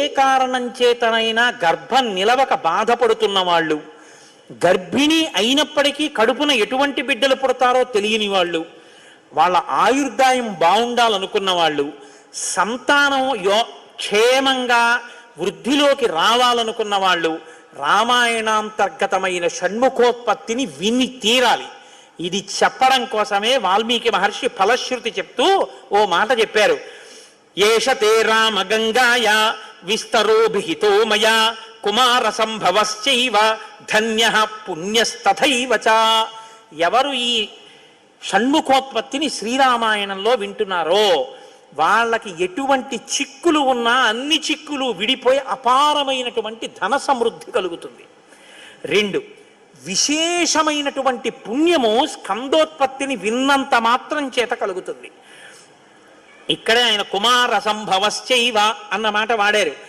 ఏ కారణం చేతనైనా గర్భం నిలవక బాధపడుతున్న వాళ్ళు గర్భిణి అయినప్పటికీ కడుపున ఎటువంటి బిడ్డలు పుడతారో తెలియని వాళ్ళు వాళ్ళ ఆయుర్దాయం బాగుండాలనుకున్న వాళ్ళు సంతానం యో క్షేమంగా వృద్ధిలోకి రావాలనుకున్న వాళ్ళు రామాయణాంతర్గతమైన షణ్ముఖోత్పత్తిని విని తీరాలి. ఇది చెప్పడం కోసమే వాల్మీకి మహర్షి ఫలశ్రుతి చెప్తూ ఓ మాట చెప్పారు. ఏషతే రామ గంగాయ విస్తరోభిహితో మయా కుమార సంభవశ్చైవ ధన్య పుణ్యస్తథైవ చ ఎవరు ఈ షణ్ముఖోత్పత్తిని శ్రీరామాయణంలో వింటున్నారో వాళ్ళకి ఎటువంటి చిక్కులు ఉన్నా అన్ని చిక్కులు విడిపోయి అపారమైనటువంటి ధన సమృద్ధి కలుగుతుంది. రెండు విశేషమైనటువంటి పుణ్యము స్కందోత్పత్తిని విన్నంత మాత్రం చేత కలుగుతుంది. ఇక్కడే ఆయన కుమార సంభవశ్చైవ అన్న మాట వాడారు.